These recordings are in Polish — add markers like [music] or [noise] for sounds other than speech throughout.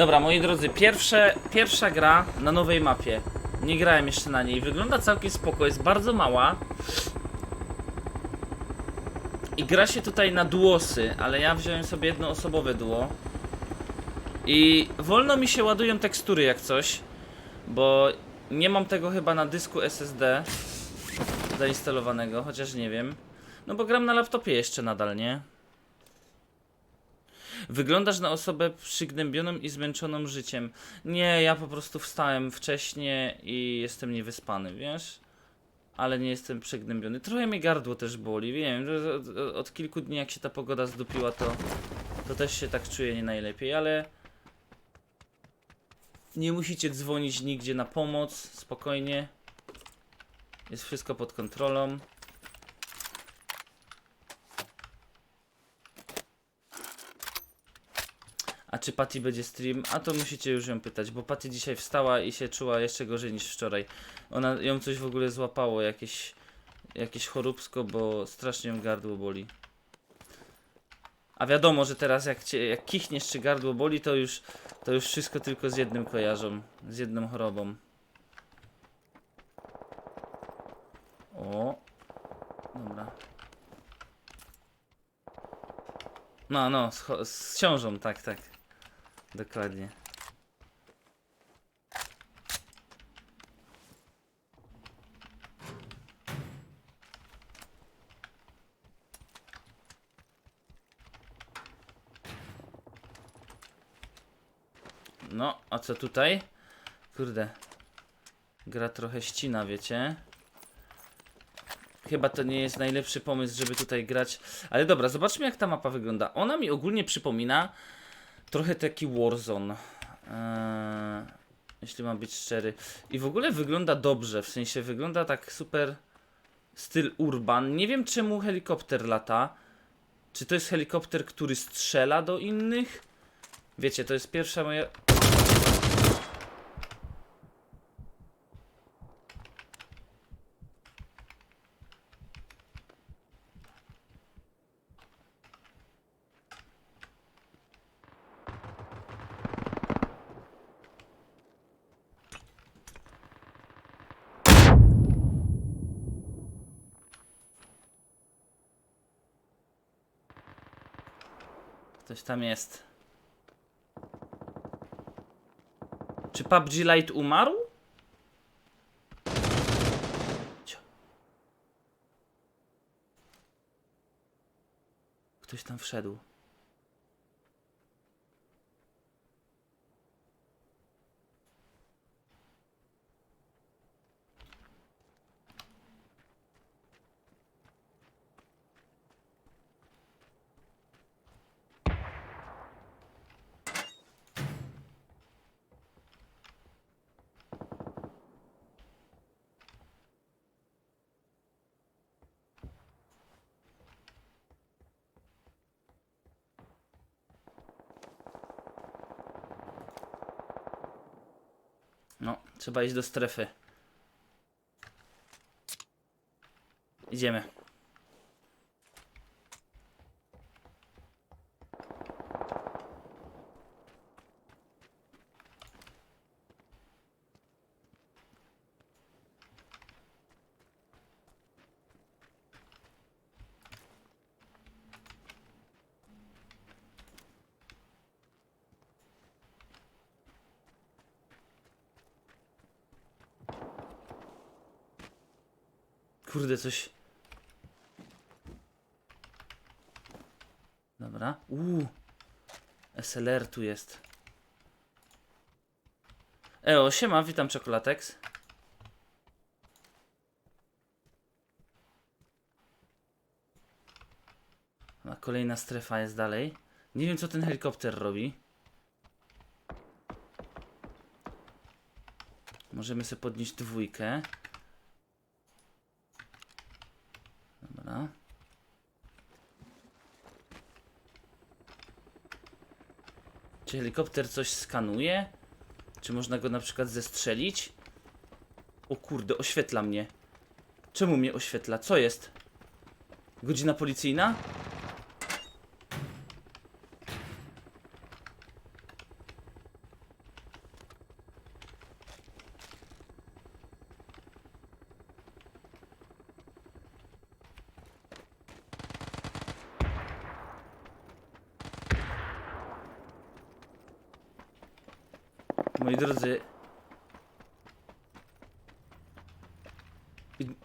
Dobra, moi drodzy, pierwsze, pierwsza gra na nowej mapie. Nie grałem jeszcze na niej. Wygląda całkiem spoko, jest bardzo mała. I gra się tutaj na duosy, ale ja wziąłem sobie jednoosobowe duo. I wolno mi się ładują tekstury jak coś, bo nie mam tego chyba na dysku SSD zainstalowanego, chociaż nie wiem. No bo gram na laptopie jeszcze nadal, nie? Wyglądasz na osobę przygnębioną i zmęczoną życiem. Nie, ja po prostu wstałem wcześnie i jestem niewyspany, wiesz? Ale nie jestem przygnębiony. Trochę mnie gardło też boli, wiem, od, od kilku dni jak się ta pogoda zdupiła, to, to też się tak czuję nie najlepiej, ale nie musicie dzwonić nigdzie na pomoc, spokojnie. Jest wszystko pod kontrolą. A czy Patty będzie stream? A to musicie już ją pytać, bo Patty dzisiaj wstała i się czuła jeszcze gorzej niż wczoraj. Ona ją coś w ogóle złapało, jakieś, jakieś choróbsko, bo strasznie ją gardło boli. A wiadomo, że teraz jak, cię, jak kichniesz czy gardło boli, to już, to już wszystko tylko z jednym kojarzą, z jedną chorobą. O, dobra. No, no, z, z książą, tak, tak. Dokładnie. No, a co tutaj? Kurde. Gra trochę ścina, wiecie? Chyba to nie jest najlepszy pomysł, żeby tutaj grać. Ale dobra, zobaczmy jak ta mapa wygląda. Ona mi ogólnie przypomina trochę taki Warzone. Eee, jeśli mam być szczery. I w ogóle wygląda dobrze, w sensie wygląda tak super styl urban. Nie wiem czemu helikopter lata. Czy to jest helikopter, który strzela do innych? Wiecie, to jest pierwsza moja... tam jest. Czy PUBG Lite umarł? Ktoś tam wszedł. No, trzeba iść do strefy. Idziemy. Kurde, coś. Dobra. Uuu. SLR tu jest. Eo, siema, witam Czekolatex. A kolejna strefa jest dalej. Nie wiem, co ten helikopter robi. Możemy sobie podnieść dwójkę. Dobra. Czy helikopter coś skanuje? Czy można go na przykład zestrzelić? O kurde, oświetla mnie. Czemu mnie oświetla? Co jest? Godzina policyjna? Moi drodzy.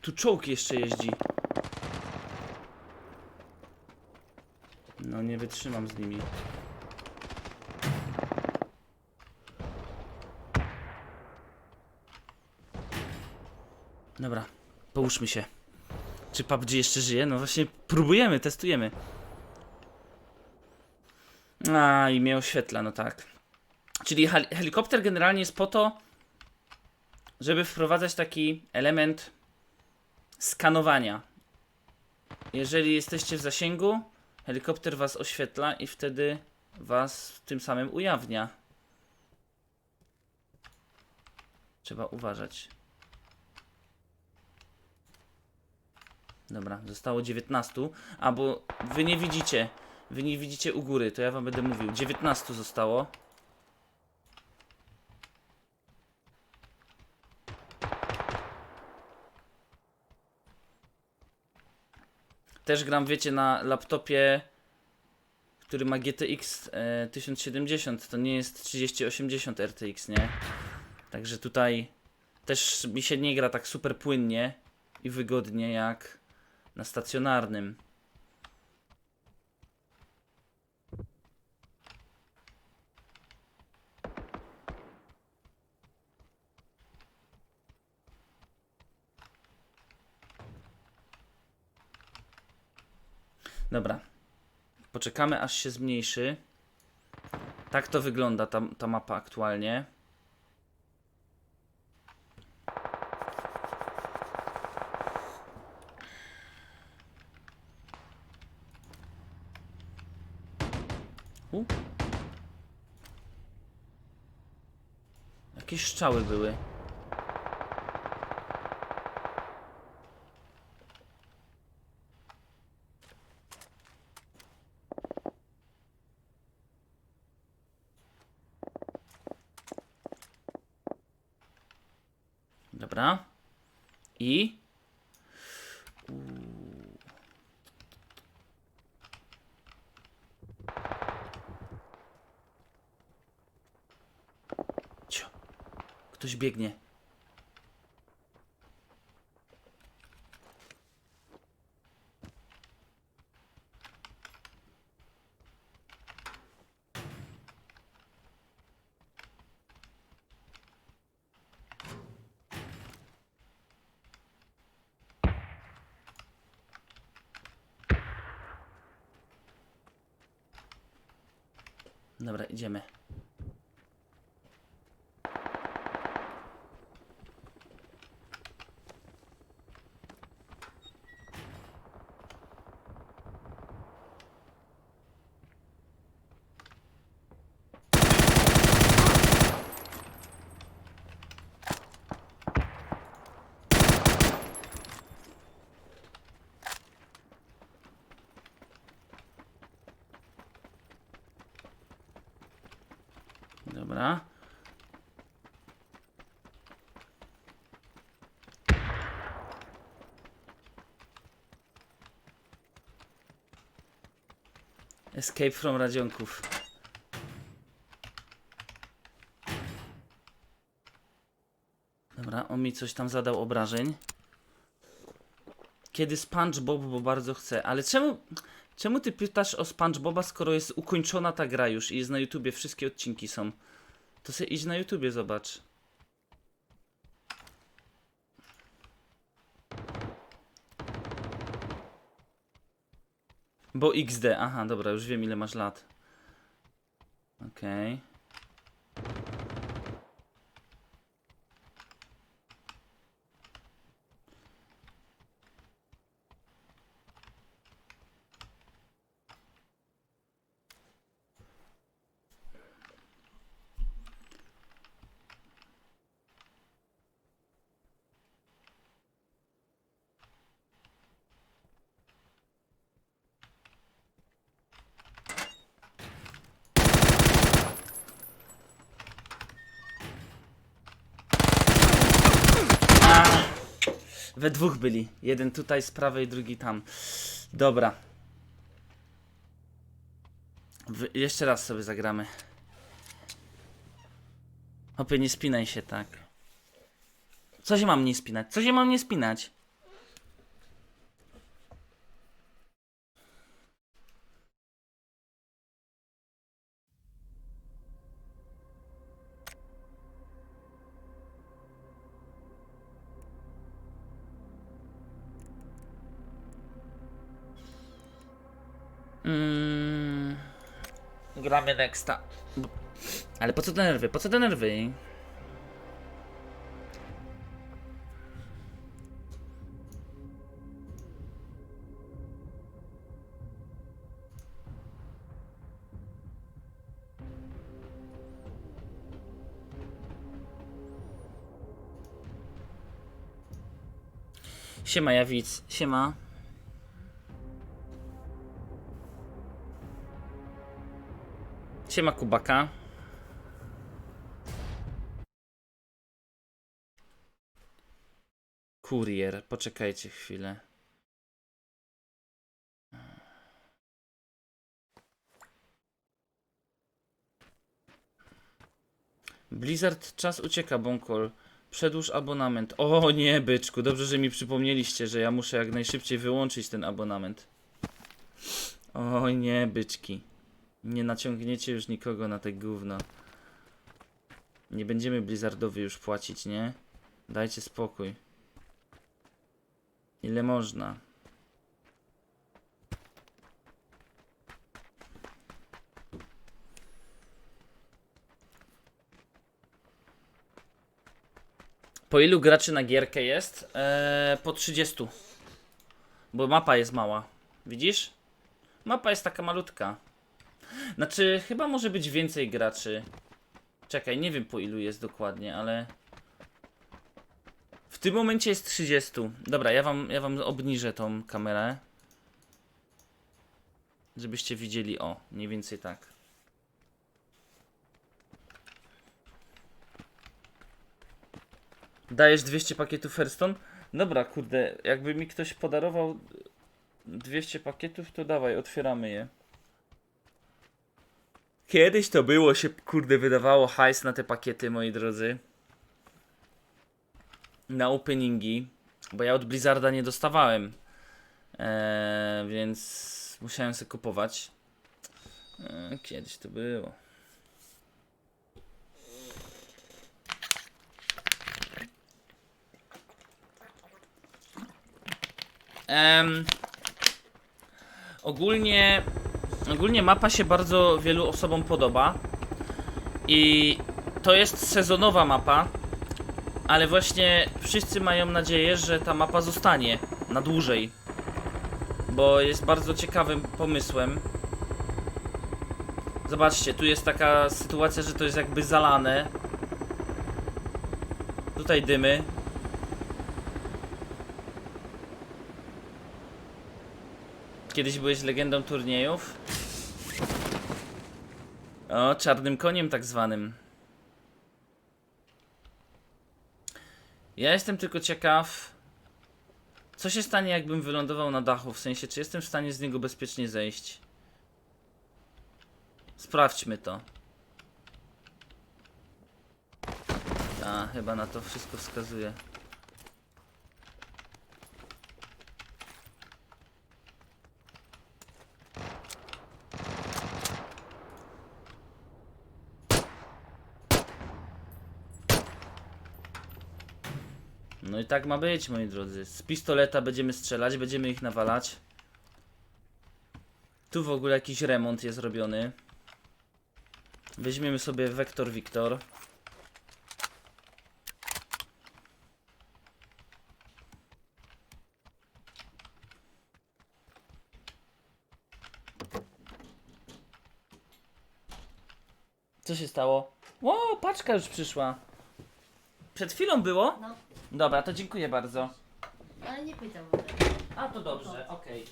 Tu czołg jeszcze jeździ. No nie wytrzymam z nimi. Dobra, połóżmy się. Czy PUBG jeszcze żyje? No właśnie próbujemy, testujemy. A, i mnie oświetla, no tak. Czyli hel helikopter generalnie jest po to, żeby wprowadzać taki element skanowania. Jeżeli jesteście w zasięgu, helikopter was oświetla i wtedy was tym samym ujawnia. Trzeba uważać. Dobra, zostało 19. A bo wy nie widzicie. Wy nie widzicie u góry, to ja wam będę mówił. 19 zostało. Też gram, wiecie, na laptopie, który ma GTX e, 1070. To nie jest 3080 RTX, nie? Także tutaj też mi się nie gra tak super płynnie i wygodnie jak na stacjonarnym. Dobra. Poczekamy aż się zmniejszy. Tak to wygląda ta, ta mapa aktualnie. U. Jakieś strzały były. Dobra. I. Uuu. Ktoś biegnie. Dobra, idziemy. Dobra. Escape from radzionków. Dobra, on mi coś tam zadał obrażeń. Kiedy SpongeBob, bo bardzo chcę. Ale czemu, czemu ty pytasz o SpongeBoba, skoro jest ukończona ta gra już i jest na YouTubie, wszystkie odcinki są? To sobie idź na YouTubie, zobacz. Bo XD, aha, dobra, już wiem ile masz lat. Okej. We dwóch byli. Jeden tutaj z prawej, drugi tam. Dobra. W, jeszcze raz sobie zagramy. Hopie, nie spinaj się tak. Co się mam nie spinać? Co się mam nie spinać? Mm, gramy nexta. Ale po co te nerwy? Po co te nerwy? Siema Jawic, siema. Siema Kubaka. Kurier, poczekajcie chwilę. Blizzard, czas ucieka, Bonkol. Przedłuż abonament. O nie, byczku, dobrze, że mi przypomnieliście, że ja muszę jak najszybciej wyłączyć ten abonament. Oj nie, byczki. Nie naciągniecie już nikogo na te gówno. Nie będziemy Blizzardowi już płacić, nie? Dajcie spokój. Ile można? Po ilu graczy na gierkę jest? Eee, po 30. Bo mapa jest mała. Widzisz? Mapa jest taka malutka. Znaczy, chyba może być więcej graczy. Czekaj, nie wiem po ilu jest dokładnie, ale. W tym momencie jest 30. Dobra, ja wam, ja wam obniżę tą kamerę. Żebyście widzieli, o, mniej więcej tak. Dajesz 200 pakietów Hearthstone? Dobra, kurde, jakby mi ktoś podarował 200 pakietów, to dawaj, otwieramy je. Kiedyś to było, się kurde wydawało hajs na te pakiety, moi drodzy. Na openingi, bo ja od Blizzarda nie dostawałem. Eee, więc musiałem sobie kupować. Eee, kiedyś to było. Em, ogólnie, ogólnie mapa się bardzo wielu osobom podoba. I to jest sezonowa mapa, ale właśnie wszyscy mają nadzieję, że ta mapa zostanie na dłużej. Bo jest bardzo ciekawym pomysłem. Zobaczcie, tu jest taka sytuacja, że to jest jakby zalane. Tutaj dymy, Kiedyś byłeś legendą turniejów? O, czarnym koniem tak zwanym. Ja jestem tylko ciekaw, co się stanie jakbym wylądował na dachu, w sensie czy jestem w stanie z niego bezpiecznie zejść. Sprawdźmy to. A, chyba na to wszystko wskazuje. No i tak ma być, moi drodzy. Z pistoleta będziemy strzelać, będziemy ich nawalać. Tu w ogóle jakiś remont jest robiony. Weźmiemy sobie Vector Victor. Co się stało? Ło, paczka już przyszła. Przed chwilą było? No, Dobra, to dziękuję bardzo. ale nie pytam o to. A to dobrze, okej.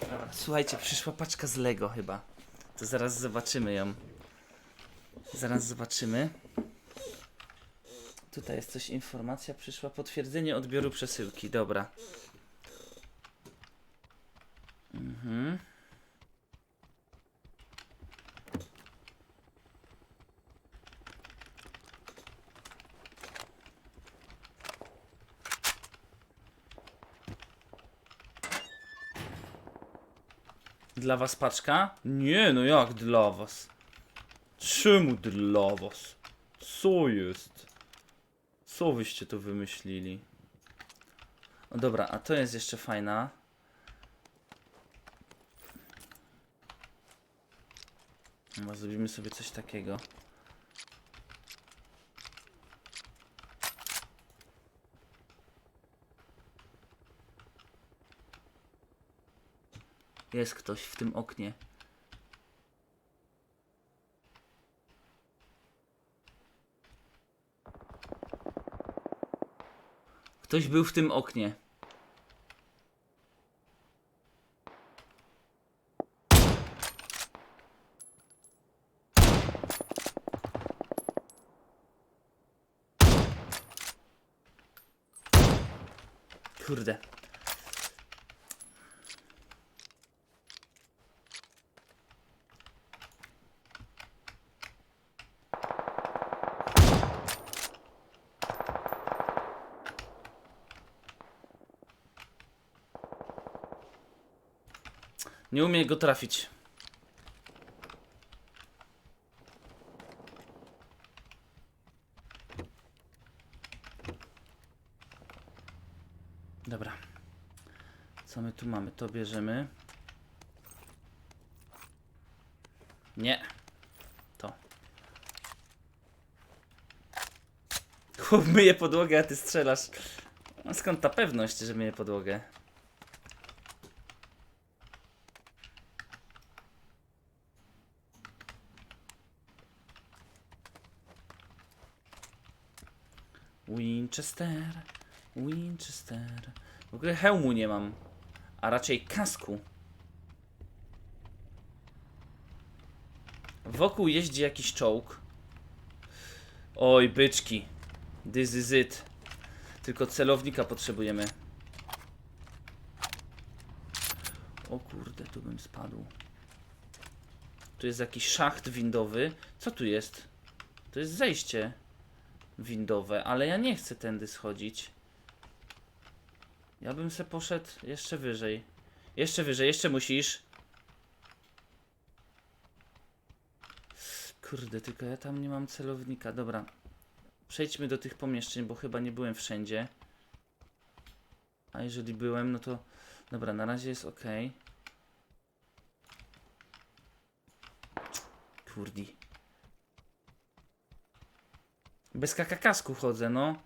Dobra, słuchajcie, przyszła paczka z Lego chyba. To zaraz zobaczymy ją. Zaraz zobaczymy. Tutaj jest coś, informacja przyszła, potwierdzenie odbioru przesyłki, dobra. Mhm. Dla was paczka? Nie, no jak dla was? Czemu dla was? Co jest? Co wyście tu wymyślili? O dobra, a to jest jeszcze fajna. Chyba zrobimy sobie coś takiego. Jest ktoś w tym oknie. Ktoś był w tym oknie. Kurde. Nie umie go trafić. Dobra. Co my tu mamy? To bierzemy. Nie. To. Chłop myje podłogę, a ty strzelasz. A skąd ta pewność, że myje podłogę? Winchester, Winchester. W ogóle hełmu nie mam, a raczej kasku. Wokół jeździ jakiś czołg. Oj, byczki. This is it. Tylko celownika potrzebujemy. O kurde, tu bym spadł. Tu jest jakiś szacht windowy. Co tu jest? To jest zejście windowe, ale ja nie chcę tędy schodzić. Ja bym se poszedł jeszcze wyżej. Jeszcze wyżej, jeszcze musisz. Kurde, tylko ja tam nie mam celownika. Dobra. Przejdźmy do tych pomieszczeń, bo chyba nie byłem wszędzie. A jeżeli byłem, no to... Dobra, na razie jest ok. Kurdi. Bez kakakasku chodzę, no.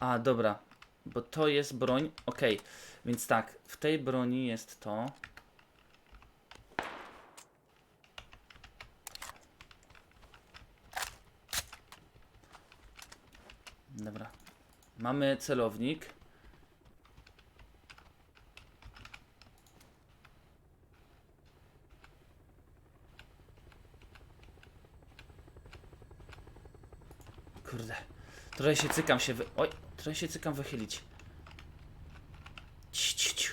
A, dobra. Bo to jest broń. Okej. Więc tak, w tej broni jest to. Dobra. Mamy celownik. Kurde. Trochę się cykam się wy... Oj, trochę się cykam wychylić. Ci, ci, ci.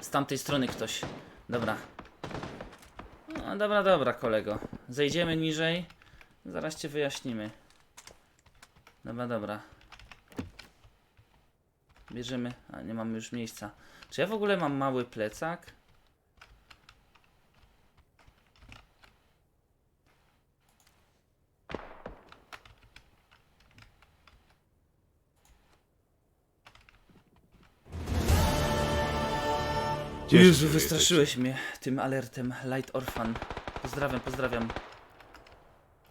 Z tamtej strony ktoś. Dobra. No, dobra, dobra, kolego. Zejdziemy niżej. Zaraz cię wyjaśnimy. Dobra, dobra. Bierzemy. A nie mamy już miejsca. Czy ja w ogóle mam mały plecak? Jezu, wystraszyłeś mnie tym alertem. Light Orphan. Pozdrawiam, pozdrawiam.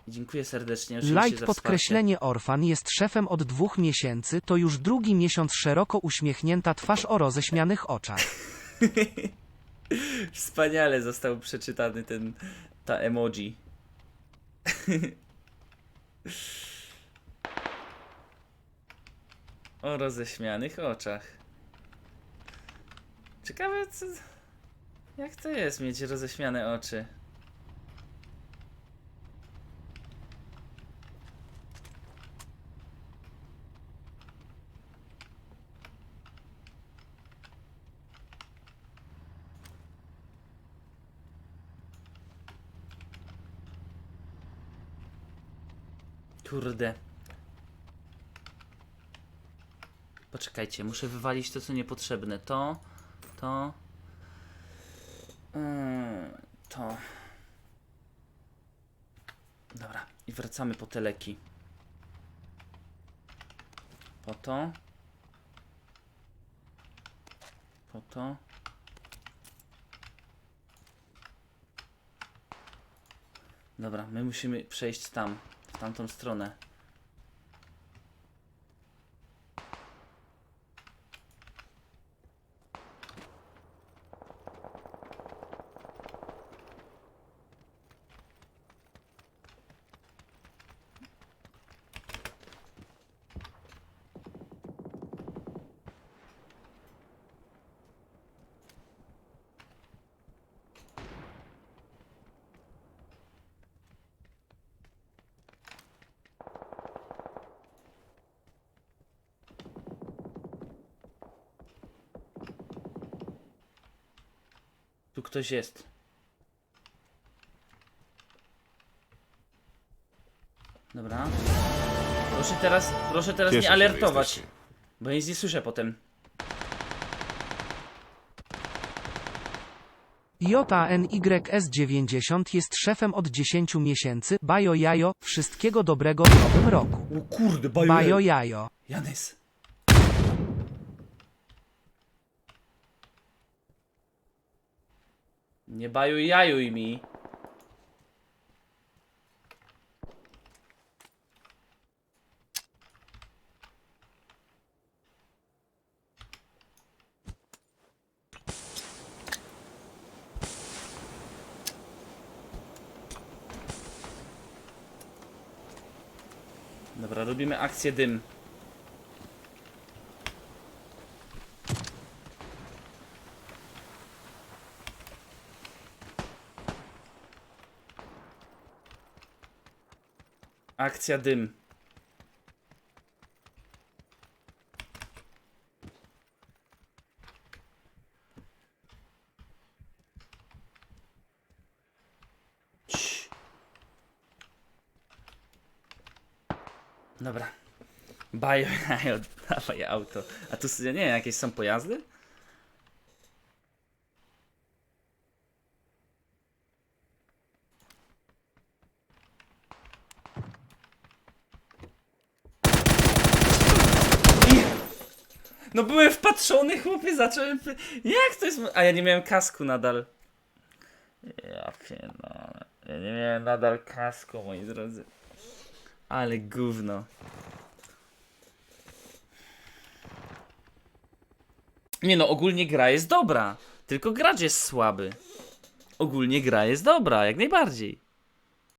Dziękuję serdecznie. Light podkreślenie Orfan jest szefem od dwóch miesięcy, to już drugi miesiąc szeroko uśmiechnięta twarz o roześmianych oczach. [laughs] Wspaniale został przeczytany ten ta emoji. [laughs] o roześmianych oczach. Ciekawe co... Jak to jest mieć roześmiane oczy? Kurde. Poczekajcie, muszę wywalić to, co niepotrzebne. To, to, mm, to. Dobra, i wracamy po te leki. Po to. Po to. Dobra, my musimy przejść tam, tamtą stronę. Tu ktoś jest. Dobra. Proszę teraz, proszę teraz Cieszę nie się, że alertować, jesteście. bo ja nic nie słyszę potem. JANYS90 jest szefem od 10 miesięcy. Bajo jajo, wszystkiego dobrego w nowym roku. O kurde, Bajo jajo. Janes. Nie bajuj jajuj mi. Dobra, robimy akcję dym. Akcja dym. Cii. Dobra. Bajo, [laughs] dawaj auto. A tu, nie jakieś są pojazdy? No byłem wpatrzony, chłopie, zacząłem... Jak to jest... A ja nie miałem kasku nadal. Ja pierdolę. Ja nie miałem nadal kasku, moi drodzy. Ale gówno. Nie no, ogólnie gra jest dobra. Tylko gracz jest słaby. Ogólnie gra jest dobra, jak najbardziej.